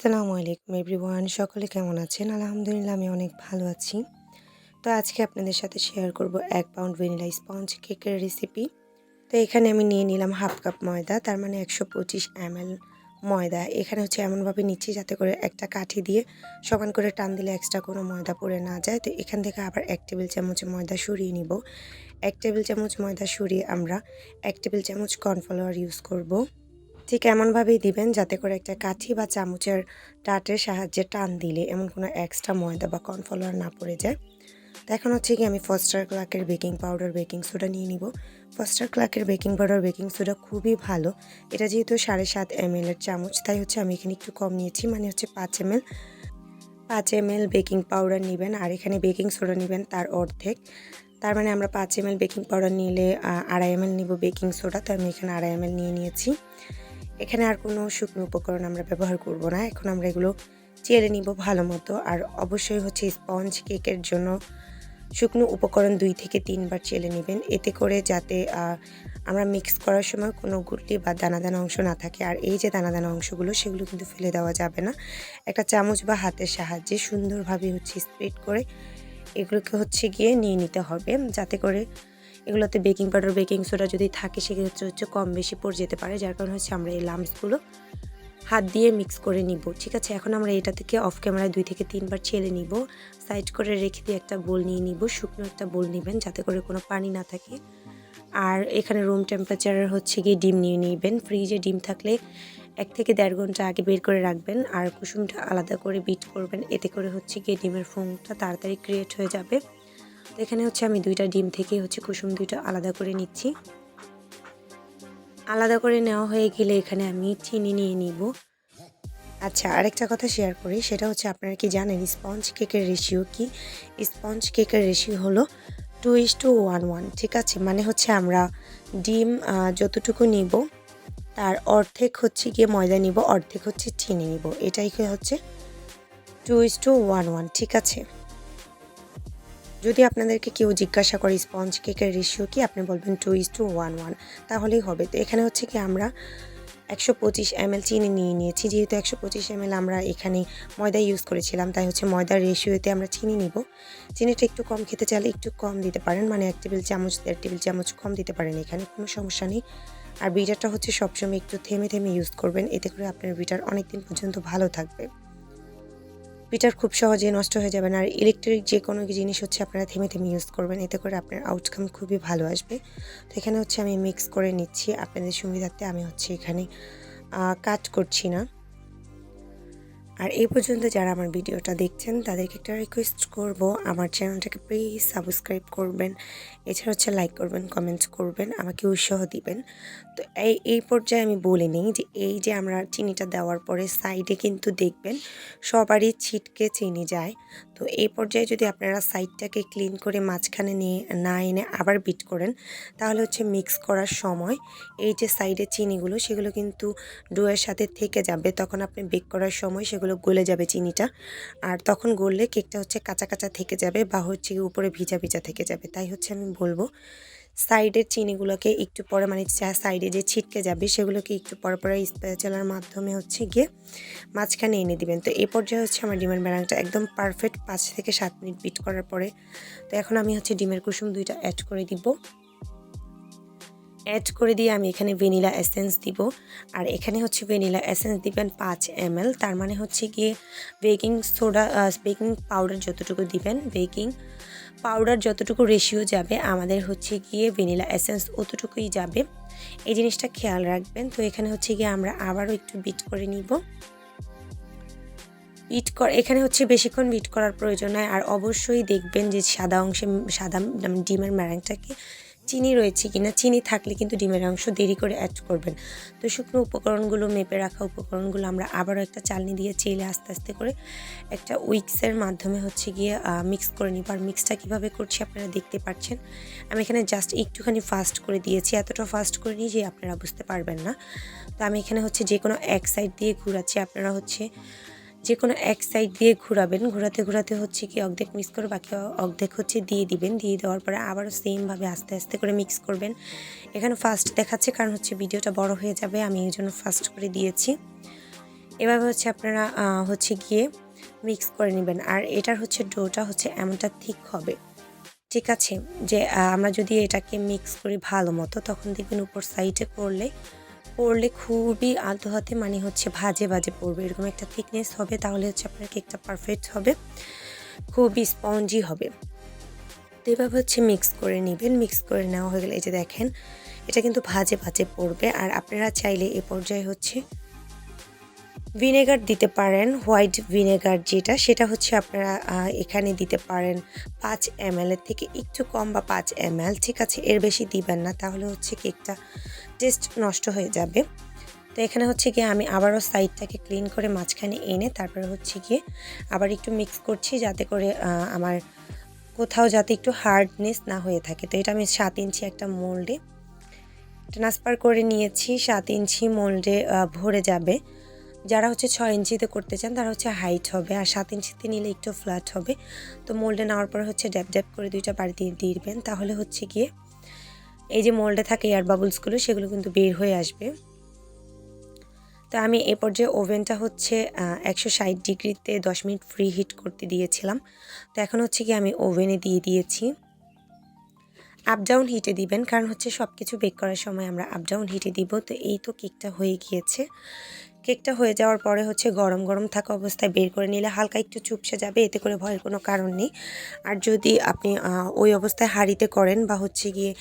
আসসালামু আলাইকুম এভরিওয়ান, সকলে কেমন আছেন? আলহামদুলিল্লাহ, আমি অনেক ভালো আছি। তো আজকে আপনাদের সাথে শেয়ার করব এক পাউন্ড ভ্যানিলা স্পঞ্জ কেকের রেসিপি তো এখানে আমি নিয়ে নিলাম হাফ কাপ ময়দা, তার মানে একশো পঁচিশ এমএল ময়দা। এখানে হচ্ছে এমনভাবে নিচ্ছি যাতে করে একটা কাঠি দিয়ে সমান করে টান দিলে এক্সট্রা কোনো ময়দা পড়ে না যায়। তো এখান থেকে আবার এক টেবিল চামচ ময়দা সরিয়ে নিব। এক টেবিল চামচ ময়দা সরিয়ে আমরা এক টেবিল চামচ কর্নফ্লাওয়ার ইউজ করব। ঠিক এমনভাবেই দিবেন যাতে করে একটা কাঠি বা চামচের টাটের সাহায্যে টান দিলে এমন কোনো এক্সট্রা ময়দা বা কর্নফ্লাওয়ার না পড়ে যায়। তো এখন হচ্ছে কি আমি ফস্টার ক্লাকের বেকিং পাউডার বেকিং সোডা নিয়ে নিব। ফস্টার ক্লাকের বেকিং পাউডার বেকিং সোডা খুবই ভালো। এটা যেহেতু সাড়ে সাত এম এর চামচ, তাই হচ্ছে আমি এখানে একটু কম নিয়েছি মানে হচ্ছে পাঁচ এম এল পাঁচ এম এল বেকিং পাউডার নেবেন, আর এখানে বেকিং সোডা নেবেন তার অর্ধেক। তার মানে আমরা পাঁচ এম বেকিং পাউডার নিলে আড়াই এম এল নিব বেকিং সোডা তো আমি এখানে আড়াই এম নিয়ে নিয়েছি। এখানে আর কোনো শুকনো উপকরণ আমরা ব্যবহার করব না। এখন আমরা এগুলো চেলে নিব ভালো মতো। আর অবশ্যই হচ্ছে স্পঞ্জ কেকের জন্য শুকনো উপকরণ দুই থেকে তিনবার চেলে নেবেন। এতে করে যাতে আমরা মিক্স করার সময় কোনো গুটলি বা দানা দানা অংশ না থাকে। আর এই যে দানা দানা অংশগুলো, সেগুলো কিন্তু ফেলে দেওয়া যাবে না। একটা চামচ বা হাতের সাহায্যে সুন্দরভাবে হচ্ছে স্প্রেড করে এগুলোকে হচ্ছে গিয়ে নিয়ে নিতে হবে। যাতে করে এগুলোতে বেকিং পাউডার, বেকিং সোডা যদি থাকে, সেক্ষেত্রে হচ্ছে কম বেশি পড়ে যেতে পারে, যার কারণে হচ্ছে আমরা এই লাম্পসগুলো হাত দিয়ে মিক্স করে নিব, ঠিক আছে? এখন আমরা এটা থেকে অফ ক্যামেরায় দুই থেকে তিনবার ছেলে নিব, সাইড করে রেখে দিয়ে একটা বোল নিয়ে নিব, শুকনো একটা বোল নেবেন যাতে করে কোনো পানি না থাকে। আর এখানে রুম টেম্পারেচারের হচ্ছে গিয়ে ডিম নিয়ে নিবেন ফ্রিজে ডিম থাকলে এক থেকে দেড় ঘণ্টা আগে বের করে রাখবেন আর কুসুমটা আলাদা করে বিট করবেন, এতে করে হচ্ছে গিয়ে ডিমের ফোমটা তাড়াতাড়ি ক্রিয়েট হয়ে যাবে। তো এখানে হচ্ছে আমি দুইটা ডিম থেকে হচ্ছে কুসুম দুইটা আলাদা করে নিচ্ছি। আলাদা করে নেওয়া হয়ে গেলে এখানে আমি চিনি নিয়ে নিব। আচ্ছা আরেকটা কথা শেয়ার করি, সেটা হচ্ছে আপনারা কি জানেন স্পঞ্জ কেকের রেশিও কি? স্পঞ্জ কেকের রেশিও হলো two is to one one ঠিক আছে? মানে হচ্ছে আমরা ডিম যতটুকু নিব, তার অর্ধেক হচ্ছে গিয়ে ময়দা নিব, অর্ধেক হচ্ছে চিনি নিব। এটাই হচ্ছে two is to one one ঠিক আছে? যদি আপনাদেরকে কেউ জিজ্ঞাসা করে স্পঞ্জ কেকের রেশিও কি, আপনি বলবেন two is to one one তাহলেই হবে। তো এখানে হচ্ছে কি, আমরা একশো পঁচিশ এম চিনি নিয়ে নিয়েছি। যেহেতু একশো পঁচিশ এম আমরা এখানে ময়দা ইউজ করেছিলাম, তাই হচ্ছে ময়দার রেশিওতে আমরা চিনি নিব। চিনিটা একটু কম খেতে চাইলে একটু কম দিতে পারেন মানে এক টেবিল চামচ, দেড় টেবিল চামচ কম দিতে পারেন এখানে, কোনো সমস্যা নেই। আর বিটারটা হচ্ছে সবসময় একটু থেমে থেমে ইউজ করবেন, এতে করে আপনার বিটার অনেক দিন পর্যন্ত ভালো থাকবে। পিটার খুব সহজে নষ্ট হয়ে যাবে না। আর ইলেকট্রিক যে কোনো জিনিস হচ্ছে আপনারা থেমে থেমে ইউজ করবেন। এতে করে আপনার আউটকাম খুবই ভালো আসবে। তো এখানে হচ্ছে আমি মিক্স করে নিচ্ছি। আপনাদের সুবিধার্থে আমি হচ্ছে এখানে কাট করছি না। আর এই পর্যন্ত যারা আমার ভিডিওটা দেখছেন, তাদেরকে একটা রিকোয়েস্ট করব। আমার চ্যানেলটাকে প্লিজ সাবস্ক্রাইব করবেন। এছাড়া হচ্ছে লাইক করবেন কমেন্টস করবেন, আমাকে উৎসাহ দিবেন। তো এই এই পর্যায়ে আমি বলে নিই যে এই যে আমরা চিনিটা দেওয়ার পরে সাইডে কিন্তু দেখবেন সবারই ছিটকে চিনি যায়। তো এই পর্যায়ে যদি আপনারা সাইডটাকে ক্লিন করে মাঝখানে নিয়ে, না এনে আবার বিট করেন, তাহলে হচ্ছে মিক্স করার সময় এই যে সাইডে চিনিগুলো, সেগুলো কিন্তু ডোয়ের সাথে থেকে যাবে। তখন আপনি বেক করার সময় সেগুলো গলে যাবে চিনিটা। আর তখন গললে কেকটা হচ্ছে কাঁচা কাঁচা থেকে যাবে বা হচ্ছে উপরে ভিজা ভিজা থেকে যাবে। তাই হচ্ছে আমি বলব সাইডের চিনিগুলোকে একটু পরে মানে সাইডে যে ছিটকে যাবে, সেগুলোকে একটু পরে পরে স্পেচালার মাধ্যমে হচ্ছে গিয়ে মাঝখানে এনে দিবেন। তো এই পর্যায়ে হচ্ছে আমার ডিমের ব্যানাংটা একদম পারফেক্ট পাঁচ থেকে সাত মিনিট বিট করার পরে, তো এখন আমি হচ্ছে ডিমের কুসুম দুইটা অ্যাড করে দিব। অ্যাড করে দিয়ে আমি এখানে ভ্যানিলা এসেন্স দিব। আর এখানে হচ্ছে ভ্যানিলা এসেন্স দিবেন পাঁচ এম তার মানে হচ্ছে গিয়ে বেকিং সোডা বেকিং পাউডার যতটুকু দিবেন বেকিং পাউডার যতটুকু রেশিও যাবে, আমাদের হচ্ছে গিয়ে ভ্যানিলা এসেন্স অতটুকুই যাবে। এই জিনিসটা খেয়াল রাখবেন। তো এখানে হচ্ছে গিয়ে আমরা আবারও একটু বিট করে নিব। বিট কর এখানে হচ্ছে বেশিক্ষণ বিট করার প্রয়োজন নয় আর অবশ্যই দেখবেন যে সাদা অংশে সাদা ডিমের ম্যারাংটাকে চিনি রয়েছে কিনা, চিনি থাকলে কিন্তু ডিমের অংশ দেরি করে অ্যাড করবেন। তো শুকনো উপকরণগুলো, মেপে রাখা উপকরণগুলো আমরা আবারও একটা চালনি দিয়ে চেলে আস্তে আস্তে করে একটা উইক্সের মাধ্যমে হচ্ছে গিয়ে মিক্স করে নিব। আর মিক্সটা কীভাবে করছি আপনারা দেখতে পাচ্ছেন। আমি এখানে জাস্ট একটুখানি ফাস্ট করে দিয়েছি। এতটা ফাস্ট করে নিই যে আপনারা বুঝতে পারবেন না। তো আমি এখানে হচ্ছে যে কোনো এক সাইড দিয়ে ঘুরাচ্ছি। আপনারা হচ্ছে যে কোনো এক সাইড দিয়ে ঘোরাবেন। ঘোরাতে ঘোরাতে হচ্ছে কি অর্ধেক মিক্স করে বাকি অর্ধেক হচ্ছে দিয়ে দিবেন। দিয়ে দেওয়ার পরে আবারও সেমভাবে আস্তে আস্তে করে মিক্স করবেন। এখানে ফার্স্ট দেখাচ্ছে কারণ হচ্ছে ভিডিওটা বড় হয়ে যাবে। আমি এই জন্য ফার্স্ট করে দিয়েছি। এভাবে হচ্ছে আপনারা হচ্ছে গিয়ে মিক্স করে নেবেন। আর এটার হচ্ছে ডোটা হচ্ছে এমনটা ঠিক হবে। ঠিক আছে? যে আমরা যদি এটাকে মিক্স করি ভালো মতো, তখন দেখবেন উপর সাইডে করলে পড়লে খুবই আলতো হাতে মানে হচ্ছে ভাজে ভাজে পড়বে। এরকম একটা থিকনেস হবে, তাহলে হচ্ছে আপনার কেকটা পারফেক্ট হবে। খুবই স্পঞ্জি হবে। তো এভাবে হচ্ছে মিক্স করে নেবেন। মিক্স করে নেওয়া হয়ে গেলে এই যে দেখেন, এটা কিন্তু ভাজে ভাজে পড়বে। আর আপনারা চাইলে এ পর্যায়ে হচ্ছে ভিনেগার দিতে পারেন হোয়াইট ভিনেগার যেটা, সেটা হচ্ছে আপনারা এখানে দিতে পারেন পাঁচ এম থেকে একটু কম বা পাঁচ এম ঠিক আছে? এর বেশি দিবেন না, তাহলে হচ্ছে কেকটা টেস্ট নষ্ট হয়ে যাবে। তো এখানে হচ্ছে গিয়ে আমি আবারও সাইডটাকে ক্লিন করে মাঝখানে এনে তারপরে হচ্ছে গিয়ে আবার একটু মিক্স করছি যাতে করে আমার কোথাও যাতে একটু হার্ডনেস না হয়ে থাকে। তো এটা আমি সাত ইঞ্চি একটা মোল্ডে ট্রান্সফার করে নিয়েছি। সাত ইঞ্চি মোল্ডে ভরে যাবে। যারা হচ্ছে ছয় ইঞ্চিতে করতে চান তারা হচ্ছে হাইট হবে আর সাত ইঞ্চিতে নিলে একটু ফ্ল্যাট হবে। তো মোল্ডে নেওয়ার পর হচ্ছে ড্যাপ ড্যাপ করে দুইটা বাড়ি দিয়ে দিবেন। তাহলে হচ্ছে গিয়ে এই যে মোল্ডে থাকে এয়ার বাবলসগুলো সেগুলো কিন্তু বের হয়ে আসবে। তো আমি এ পর্যায়ে ওভেনটা হচ্ছে একশো ষাট ডিগ্রিতে দশ মিনিট ফ্রি হিট করতে দিয়েছিলাম। তো এখন হচ্ছে কি আমি ওভেনে দিয়ে দিয়েছি। আপ ডাউন হিটে দিবেন, কারণ হচ্ছে সব কিছু বেক করার সময় আমরা আপ ডাউন হিটে দিব। তো এই তো কেকটা হয়ে গিয়েছে। কেকটা হয়ে যাওয়ার পরে হচ্ছে গরম গরম থাকা অবস্থায় বের করে নিলে হালকা একটু চুপসে যাবে, এতে করে ভয়ের কোনো কারণ নেই। আর যদি আপনি ওই অবস্থায় হাঁড়িতে করেন বা হচ্ছে গিয়ে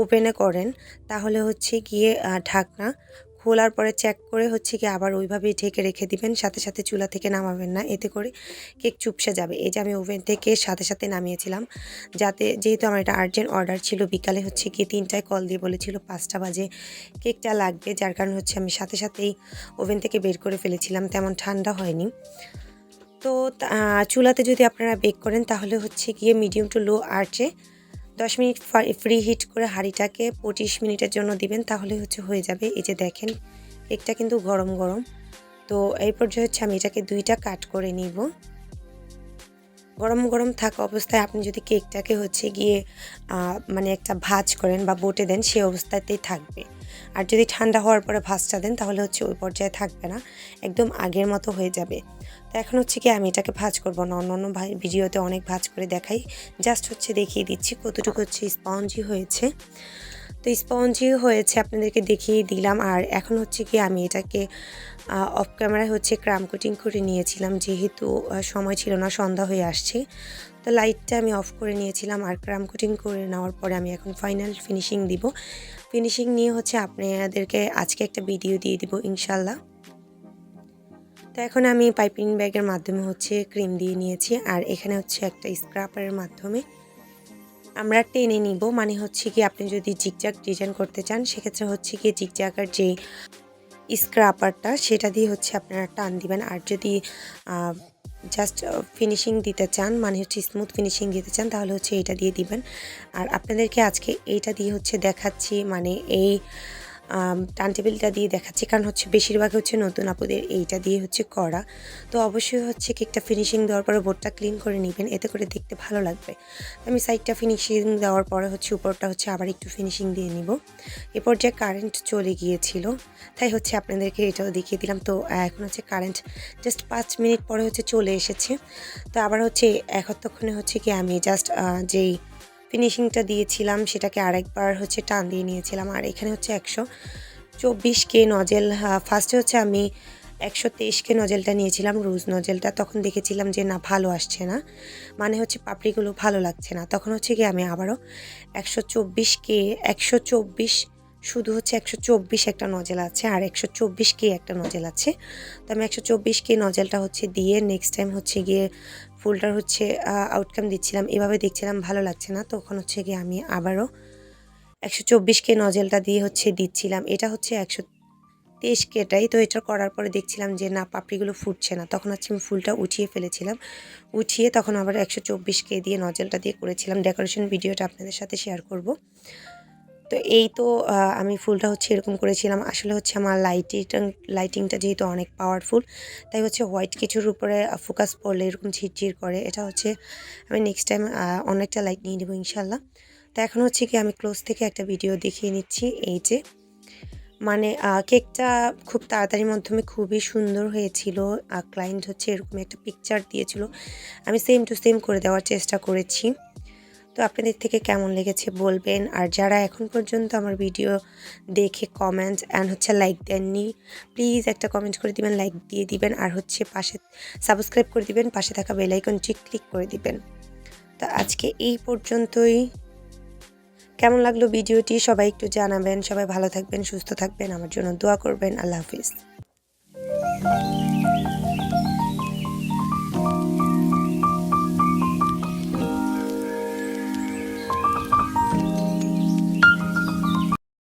ওপেনে করেন, তাহলে হচ্ছে গিয়ে ঢাকনা খোলার পরে চেক করে হচ্ছে কি আবার ওইভাবেই ঢেকে রেখে দিবেন, সাথে সাথে চুলা থেকে নামাবেন না। এতে করে কেক চুপসে যাবে। এই যে আমি ওভেন থেকে সাথে সাথে নামিয়েছিলাম, যাতে যেহেতু আমার এটা আর্জেন্ট অর্ডার ছিল, বিকালে হচ্ছে কি তিনটায় কল দিয়ে বলেছিল পাঁচটা বাজে কেকটা লাগবে, যার কারণে হচ্ছে আমি সাথে সাথেই ওভেন থেকে বের করে ফেলেছিলাম, তেমন ঠান্ডা হয়নি। তো চুলাতে যদি আপনারা বেক করেন, তাহলে হচ্ছে গিয়ে মিডিয়াম টু লো আর্চে দশ মিনিট ফ্রি হিট করে হাঁড়িটাকে পঁচিশ মিনিটের জন্য দিবেন, তাহলে হচ্ছে হয়ে যাবে। এই যে দেখেন, কেকটা কিন্তু গরম গরম। তো এই পর্যায়ে হচ্ছে আমি এটাকে দুইটা কাট করে নিব। গরম গরম থাকা অবস্থায় আপনি যদি কেকটাকে হচ্ছে গিয়ে মানে একটা ভাজ করেন বা বটে দেন, সে অবস্থাতেই থাকবে। আর যদি ঠান্ডা হওয়ার পরে ভাজটা দেন, তাহলে হচ্ছে ওই পর্যায়ে থাকবে না, একদম আগের মতো হয়ে যাবে। তো এখন হচ্ছে কি আমি এটাকে ভাজ করব না অন্য অন্য ভিডিওতে অনেক ভাজ করে দেখাই। জাস্ট হচ্ছে দেখিয়ে দিচ্ছি কতটুকু হচ্ছে স্পঞ্জি হয়েছে। তো স্পঞ্জি হয়েছে আপনাদেরকে দেখিয়ে দিলাম, আর এখন হচ্ছে কি আমি এটাকে অফ ক্যামেরায় হচ্ছে ক্রাম কোটিং করে নিয়েছিলাম, যেহেতু সময় ছিল না, সন্ধ্যা হয়ে আসছে। তো লাইটটা আমি অফ করে নিয়েছিলাম, আর ক্রাম কোটিং করে নেওয়ার পরে আমি এখন ফাইনাল ফিনিশিং দিব। ফিনিশিং নিয়ে হচ্ছে আপনাদেরকে আজকে একটা ভিডিও দিয়ে দিব, ইনশাল্লাহ। তো এখন আমি পাইপিং ব্যাগের মাধ্যমে হচ্ছে ক্রিম দিয়ে নিয়েছি, আর এখানে হচ্ছে একটা স্ক্রাপারের মাধ্যমে আমরা টেনে নিব। মানে হচ্ছে কি, আপনি যদি জিগজ্যাগ ডিজাইন করতে চান, সেক্ষেত্রে হচ্ছে কি জিগজ্যাগার যে স্ক্রাপারটা সেটা দিয়ে হচ্ছে আপনারা টান দিবেন। আর যদি জাস্ট ফিনিশিং দিতে চান মানে হচ্ছে স্মুথ ফিনিশিং দিতে চান, তাহলে হচ্ছে এইটা দিয়ে দিবেন। আর আপনাদেরকে আজকে এইটা দিয়ে হচ্ছে দেখাচ্ছি মানে এই টান টেবিলটা দিয়ে দেখাচ্ছি, কারণ হচ্ছে বেশিরভাগ হচ্ছে নতুন আপুদের, এইটা দিয়ে হচ্ছে করা। তো অবশ্যই হচ্ছে কেকটা ফিনিশিং দেওয়ার পরে বোর্ডটা ক্লিন করে নেবেন, এতে করে দেখতে ভালো লাগবে। আমি সাইডটা ফিনিশিং দেওয়ার পরে হচ্ছে উপরটা হচ্ছে আবার একটু ফিনিশিং দিয়ে নিব। এরপর যে কারেন্ট চলে গিয়েছিল, তাই হচ্ছে আপনাদেরকে এটাও দেখিয়ে দিলাম। তো এখন হচ্ছে কারেন্ট জাস্ট পাঁচ মিনিট পরে হচ্ছে চলে এসেছে। তো আবার হচ্ছে এতক্ষণে হচ্ছে কি আমি জাস্ট যেই ফিনিশিংটা দিয়েছিলাম, সেটাকে আরেকবার হচ্ছে টান দিয়ে নিয়েছিলাম। আর এখানে হচ্ছে একশো চব্বিশ কে নজেল ফার্স্টে হচ্ছে আমি একশো তেইশ কে নজেলটা নিয়েছিলাম রোজ নজেলটা তখন দেখেছিলাম যে, না, ভালো আসছে না। মানে হচ্ছে পাপড়িগুলো ভালো লাগছে না। তখন হচ্ছে কি আমি আবারও একশো চব্বিশ কে একশো চব্বিশ শুধু হচ্ছে একশো চব্বিশ একটা নজেল আছে, আর একশো চব্বিশ কে একটা নজেল আছে। তো আমি একশো চব্বিশ কে নজেলটা হচ্ছে দিয়ে নেক্সট টাইম হচ্ছে গিয়ে ফুলটার হচ্ছে আউটকাম দিচ্ছিলাম। এভাবে দেখছিলাম, ভালো লাগছে না। তখন হচ্ছে গিয়ে আমি আবারও একশো চব্বিশ কে নজেলটা দিয়ে হচ্ছে দিচ্ছিলাম। এটা হচ্ছে একশো তেইশ কেটাই তো এটা করার পরে দেখছিলাম যে, না, পাপড়িগুলো ফুটছে না। তখন হচ্ছে আমি ফুলটা উঠিয়ে ফেলেছিলাম। উঠিয়ে তখন আবার একশো চব্বিশ কে দিয়ে নজেলটা দিয়ে করেছিলাম। ডেকোরেশন ভিডিওটা আপনাদের সাথে শেয়ার করব। তো এই তো আমি ফুলটা হচ্ছে এরকম করেছিলাম। আসলে হচ্ছে আমার লাইটিং লাইটিংটা যেহেতু অনেক পাওয়ারফুল তাই হচ্ছে হোয়াইট কিছুর উপরে ফোকাস পড়লে এরকম ঝিরঝির করে, এটা হচ্ছে আমি নেক্সট টাইম অনেকটা লাইট নিয়ে নেব ইনশাল্লাহ তো এখন হচ্ছে কি আমি ক্লোজ থেকে একটা ভিডিও দেখিয়ে নিচ্ছি, এই যে। মানে কেকটা খুব তাড়াতাড়ির মাধ্যমে খুবই সুন্দর হয়েছিল ক্লায়েন্ট হচ্ছে এরকম একটা পিকচার দিয়েছিল। আমি সেম টু সেম করে দেওয়ার চেষ্টা করেছি। তো আপনাদের থেকে কেমন লেগেছে বলবেন? আর যারা এখন পর্যন্ত আমার ভিডিও দেখে কমেন্টস অ্যান্ড হচ্ছে লাইক দেননি প্লিজ একটা কমেন্ট করে দিবেন লাইক দিয়ে দিবেন, আর হচ্ছে পাশে সাবস্ক্রাইব করে দিবেন, পাশে থাকা বেল আইকনটি ক্লিক করে দিবেন। তো আজকে এই পর্যন্তই। কেমন লাগল ভিডিওটি? সবাই একটু জানাবেন। সবাই ভালো থাকবেন, সুস্থ থাকবেন। আমার জন্য দোয়া করবেন। আল্লাহ হাফিজ।